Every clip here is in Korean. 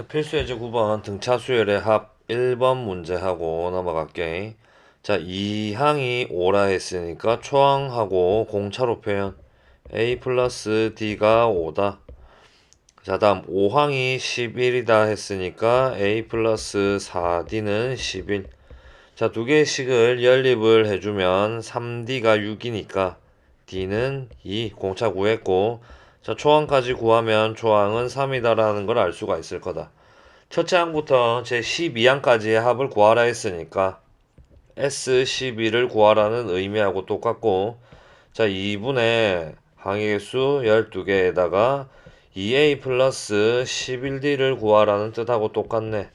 자, 필수 예제 9번 등차 수열의 합 1번 문제하고 넘어갈게. 자, 2항이 5라 했으니까 초항하고 공차로 표현. a 플러스 d가 5다. 자, 다음 5항이 11이다 했으니까 a 플러스 4d는 11. 자, 두 개씩을 연립을 해주면 3d가 6이니까 d는 2. 공차 구했고 자, 초항까지 구하면 초항은 3이다라는 걸 알 수가 있을 거다. 첫째 항부터 제 12항까지의 합을 구하라 했으니까 S12를 구하라는 의미하고 똑같고 자 2분의 항의수 12개에다가 2A 플러스 11D를 구하라는 뜻하고 똑같네.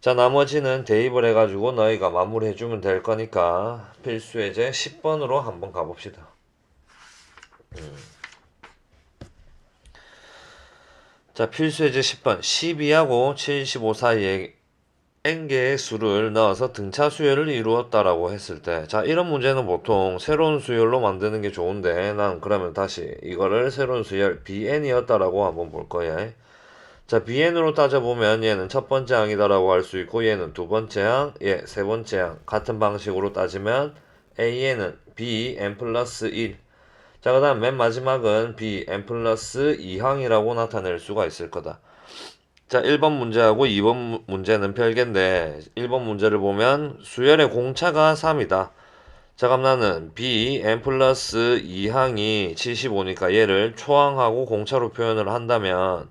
자 나머지는 대입을 해가지고 너희가 마무리해주면 될 거니까 필수 예제 10번으로 한번 가봅시다. 자, 필수 예제 10번. 12하고 75 사이에 n개의 수를 넣어서 등차 수열을 이루었다라고 했을 때, 자, 이런 문제는 보통 새로운 수열로 만드는 게 좋은데, 난 그러면 다시 이거를 새로운 수열 bn이었다라고 한번 볼 거야. 자, bn으로 따져보면 얘는 첫 번째 항이다라고 할 수 있고, 얘는 두 번째 항, 얘 세 번째 항. 같은 방식으로 따지면 a는 bn 플러스 1. 자, 그 다음 맨 마지막은 b n 플러스 2항이라고 나타낼 수가 있을 거다. 자, 1번 문제하고 2번 문제는 별개인데 1번 문제를 보면 수열의 공차가 3이다. 자, 그럼 나는 b n 플러스 2항이 75니까 얘를 초항하고 공차로 표현을 한다면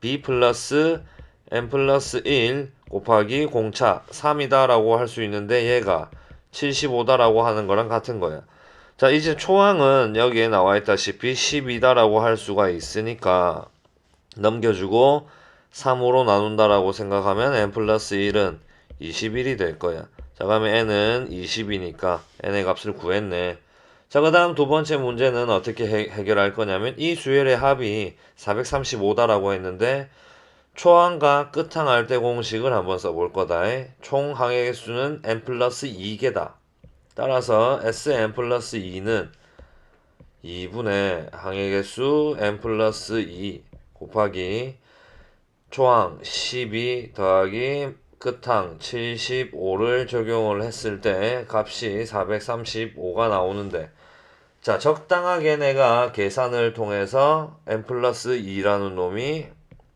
b 플러스 n 플러스 1 곱하기 공차 3이다 라고 할 수 있는데 얘가 75다라고 하는 거랑 같은 거야. 자, 이제 초항은 여기에 나와 있다시피 12다라고 할 수가 있으니까 넘겨주고 3으로 나눈다라고 생각하면 n 플러스 1은 21이 될 거야. 자, 그러면 n은 20이니까 n의 값을 구했네. 자, 그 다음 두 번째 문제는 어떻게 해, 해결할 거냐면 이 수열의 합이 435다라고 했는데 초항과 끝항 할때 공식을 한번 써볼 거다. 총 항의 수는 n 플러스 2개다. 따라서 Sn 플러스 2는 2분의 항의 개수 n 플러스 2 곱하기 초항 12 더하기 끝항 75를 적용을 했을 때 값이 435가 나오는데 자 적당하게 내가 계산을 통해서 n 플러스 2라는 놈이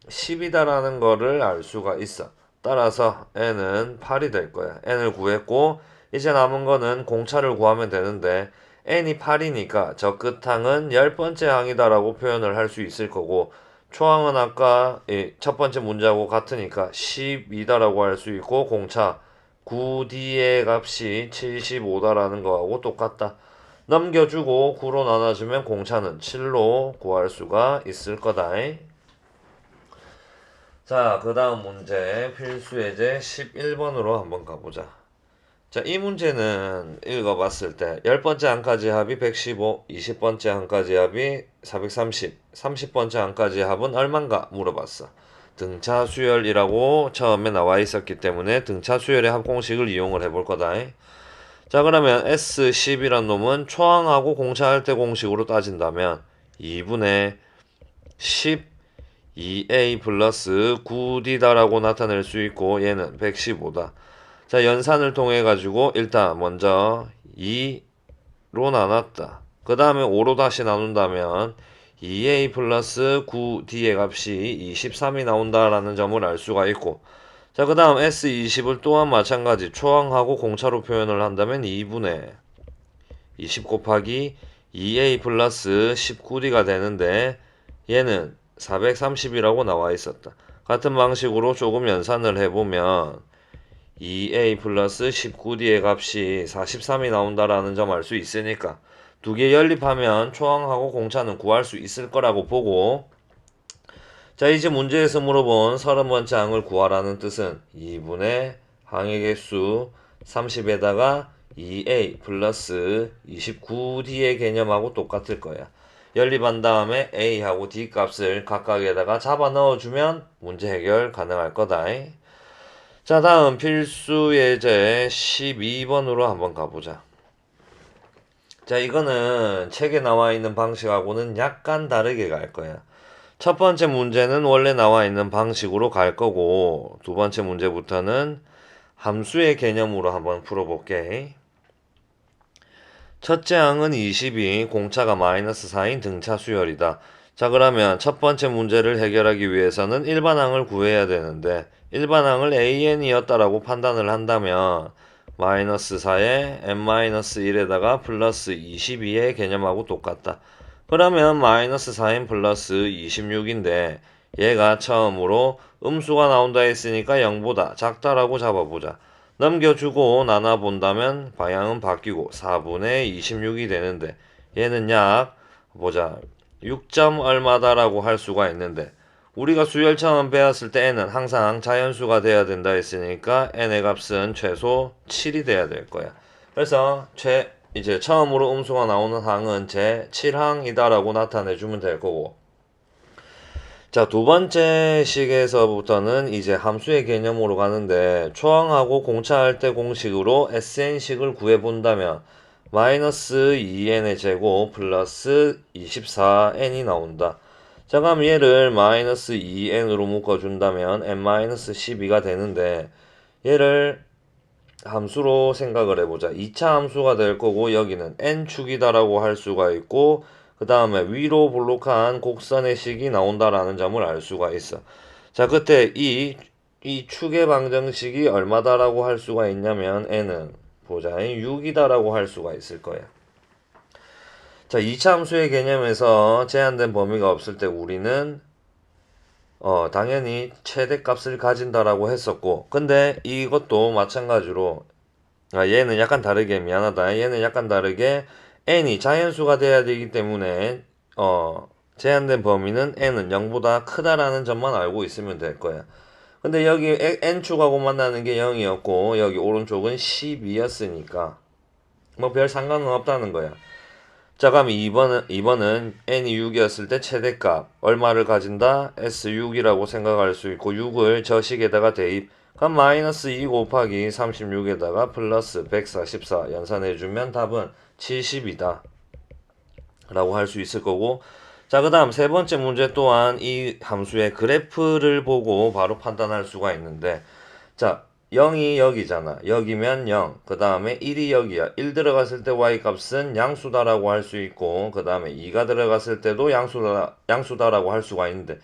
10이다라는 거를 알 수가 있어. 따라서 n은 8이 될 거야. N을 구했고 이제 남은 거는 공차를 구하면 되는데 n이 8이니까 저 끝항은 열 번째 항이다라고 표현을 할 수 있을 거고 초항은 아까 첫 번째 문제하고 같으니까 12다라고 할 수 있고 공차 9D의 값이 75다라는 거하고 똑같다. 넘겨주고 9로 나눠주면 공차는 7로 구할 수가 있을 거다. 자, 그 다음 문제 필수 예제 11번으로 한번 가보자. 자, 이 문제는 읽어봤을 때 10번째 항까지 합이 115, 20번째 항까지 합이 430, 30번째 항까지 합은 얼만가 물어봤어. 등차 수열이라고 처음에 나와 있었기 때문에 등차 수열의 합 공식을 이용을 해볼 거다. 자, 그러면 S10이란 놈은 초항하고 공차할 때 공식으로 따진다면 2분의 12A 플러스 9D다라고 나타낼 수 있고 얘는 115다. 자, 연산을 통해 가지고 일단 먼저 2로 나눴다. 그 다음에 5로 다시 나눈다면 2a 플러스 9d의 값이 23이 나온다라는 점을 알 수가 있고 자, 그 다음 S20을 또한 마찬가지 초항하고 공차로 표현을 한다면 2분의 20 곱하기 2a 플러스 19d가 되는데 얘는 430이라고 나와 있었다. 같은 방식으로 조금 연산을 해보면 2a 플러스 19d의 값이 43이 나온다라는 점 알 수 있으니까 두 개 연립하면 초항하고 공차는 구할 수 있을 거라고 보고 자 이제 문제에서 물어본 30번째 항을 구하라는 뜻은 2분의 항의 개수 30에다가 2a 플러스 29d의 개념하고 똑같을 거야. 연립한 다음에 a하고 d 값을 각각에다가 잡아 넣어주면 문제 해결 가능할 거다. 자, 다음 필수 예제 12번으로 한번 가보자. 자, 이거는 책에 나와 있는 방식하고는 약간 다르게 갈 거야. 첫 번째 문제는 원래 나와 있는 방식으로 갈 거고 두 번째 문제부터는 함수의 개념으로 한번 풀어볼게. 첫째 항은 20이 공차가 마이너스 4인 등차 수열이다. 자 그러면 첫 번째 문제를 해결하기 위해서는 일반 항을 구해야 되는데 일반항을 an이었다라고 판단을 한다면 마이너스 4에 n-1에다가 플러스 22의 개념하고 똑같다. 그러면 마이너스 4n 플러스 26인데 얘가 처음으로 음수가 나온다 했으니까 0보다 작다라고 잡아보자. 넘겨주고 나눠본다면 방향은 바뀌고 4분의 26이 되는데 얘는 약 보자 6점 얼마다라고 할 수가 있는데 우리가 수열 처음 배웠을 때 n은 항상 자연수가 돼야 된다 했으니까 n의 값은 최소 7이 돼야 될 거야. 그래서 최 이제 처음으로 음수가 나오는 항은 제 7항이다라고 나타내 주면 될 거고 자, 두 번째 식에서부터는 이제 함수의 개념으로 가는데 초항하고 공차할 때 공식으로 SN식을 구해 본다면 마이너스 2n의 제곱 플러스 24n이 나온다. 자, 그럼 얘를 마이너스 2n으로 묶어준다면 n-12가 되는데 얘를 함수로 생각을 해보자. 2차 함수가 될 거고 여기는 n축이다라고 할 수가 있고 그 다음에 위로 볼록한 곡선의 식이 나온다라는 점을 알 수가 있어. 자, 그때 이, 이 축의 방정식이 얼마다라고 할 수가 있냐면 n은 보자. 6이다라고 할 수가 있을 거야. 자, 2차 함수의 개념에서 제한된 범위가 없을 때 우리는 어, 당연히 최대값을 가진다라고 했었고 근데 이것도 마찬가지로 아, 얘는 약간 다르게 미안하다. 얘는 약간 다르게 n이 자연수가 돼야 되기 때문에 어, 제한된 범위는 n은 0보다 크다라는 점만 알고 있으면 될 거야. 근데 여기 n축하고 만나는 게 0이었고 여기 오른쪽은 12였으니까 뭐 별 상관은 없다는 거야. 자 그럼 2번은, 2번은 n이 6이었을 때 최대값 얼마를 가진다? S6이라고 생각할 수 있고 6을 저 식에다가 대입 그럼 마이너스 2 곱하기 36에다가 플러스 144 연산해주면 답은 70이다. 라고 할 수 있을 거고 자, 그 다음 세 번째 문제 또한 이 함수의 그래프를 보고 바로 판단할 수가 있는데 자, 0이 여기잖아. 여기면 0. 그 다음에 1이 여기야. 1 들어갔을 때 y 값은 양수다라고 할 수 있고 그 다음에 2가 들어갔을 때도 양수다, 양수다라고 할 수가 있는데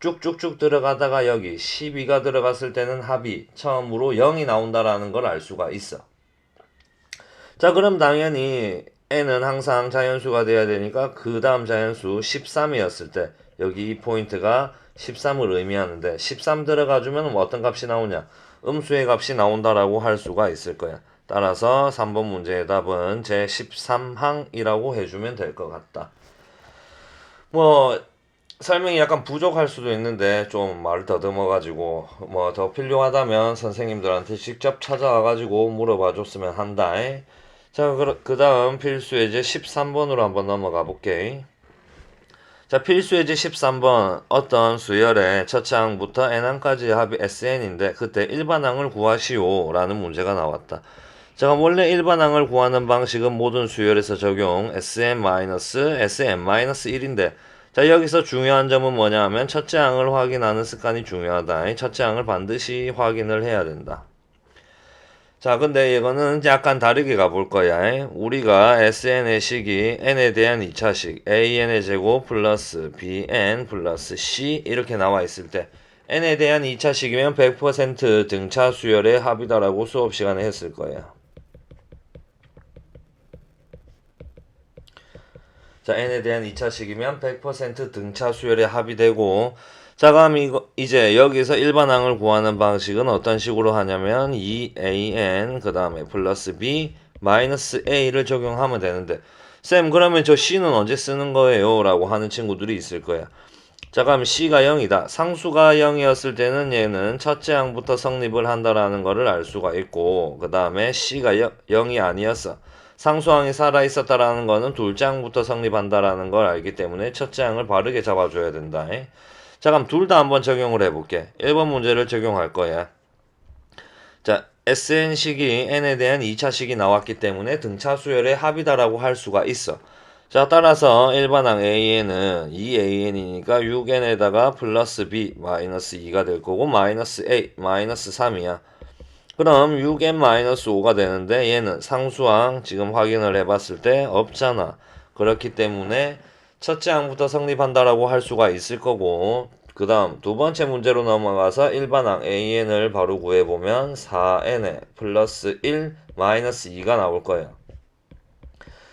쭉쭉쭉 들어가다가 여기 12가 들어갔을 때는 합이 처음으로 0이 나온다라는 걸 알 수가 있어. 자, 그럼 당연히 n은 항상 자연수가 돼야 되니까 그 다음 자연수 13이었을 때 여기 이 포인트가 13을 의미하는데 13 들어가주면 뭐 어떤 값이 나오냐? 음수의 값이 나온다라고 할 수가 있을 거야. 따라서 3번 문제의 답은 제 13항이라고 해주면 될 것 같다. 뭐 설명이 약간 부족할 수도 있는데 좀 말을 더듬어 가지고 뭐 더 필요하다면 선생님들한테 직접 찾아와 가지고 물어봐 줬으면 한다. 자, 그 다음 필수 예제 13번으로 한번 넘어가 볼게. 자, 필수 예제 13번 어떤 수열의 첫째 항부터 n항까지의 합이 sn인데 그때 일반항을 구하시오 라는 문제가 나왔다. 자, 원래 일반항을 구하는 방식은 모든 수열에서 적용 sn-sn-1인데 자, 여기서 중요한 점은 뭐냐 하면 첫째 항을 확인하는 습관이 중요하다. 첫째 항을 반드시 확인을 해야 된다. 자, 근데 이거는 약간 다르게 가볼 거야. 우리가 SN의 식이 n에 대한 2차식 an의 제곱 플러스 bn 플러스 c 이렇게 나와 있을 때 n에 대한 2차식이면 100% 등차 수열의 합이다라고 수업 시간에 했을 거야. 자, n에 대한 2차식이면 100% 등차 수열의 합이 되고 자, 그럼 이거 이제 여기서 일반항을 구하는 방식은 어떤 식으로 하냐면 2an 그 다음에 플러스 b 마이너스 a를 적용하면 되는데 쌤 그러면 저 c는 언제 쓰는 거예요? 라고 하는 친구들이 있을 거야. 자, 그럼 c가 0이다. 상수가 0이었을 때는 얘는 첫째 항부터 성립을 한다라는 거를 알 수가 있고 그 다음에 c가 0 이 아니었어. 상수항이 살아있었다라는 거는 둘째 항부터 성립한다라는 걸 알기 때문에 첫째 항을 바르게 잡아줘야 된다. 자, 그럼 둘 다 한번 적용을 해볼게. 1번 문제를 적용할 거야. 자, SN식이 n에 대한 2차식이 나왔기 때문에 등차 수열의 합이다라고 할 수가 있어. 자, 따라서 일반항 AN은 2AN이니까 6N에다가 플러스 B 마이너스 2가 될 거고 마이너스 A 마이너스 3이야. 그럼 6N 마이너스 5가 되는데 얘는 상수항 지금 확인을 해봤을 때 없잖아. 그렇기 때문에 첫째 항부터 성립한다라고 할 수가 있을 거고 그 다음 두 번째 문제로 넘어가서 일반항 AN을 바로 구해보면 4N에 플러스 1 마이너스 2가 나올 거예요.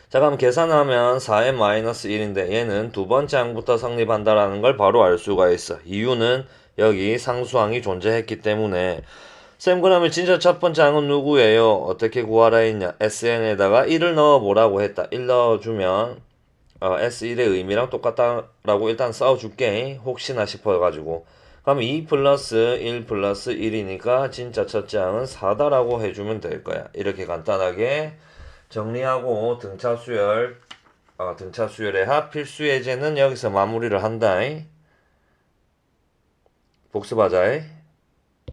자 그럼 계산하면 4n-1인데 얘는 두 번째 항부터 성립한다라는 걸 바로 알 수가 있어. 이유는 여기 상수항이 존재했기 때문에 쌤 그러면 진짜 첫 번째 항은 누구예요? 어떻게 구하라 했냐? sn에다가 1을 넣어보라고 했다. 1 넣어주면 어, s1의 의미랑 똑같다라고 일단 써줄게. 혹시나 싶어가지고. 그럼 2 플러스 1 플러스 1이니까 진짜 첫째 항은 4다라고 해주면 될 거야. 이렇게 간단하게 정리하고 등차 수열, 어, 등차 수열의 합 필수 예제는 여기서 마무리를 한다. 복습하자.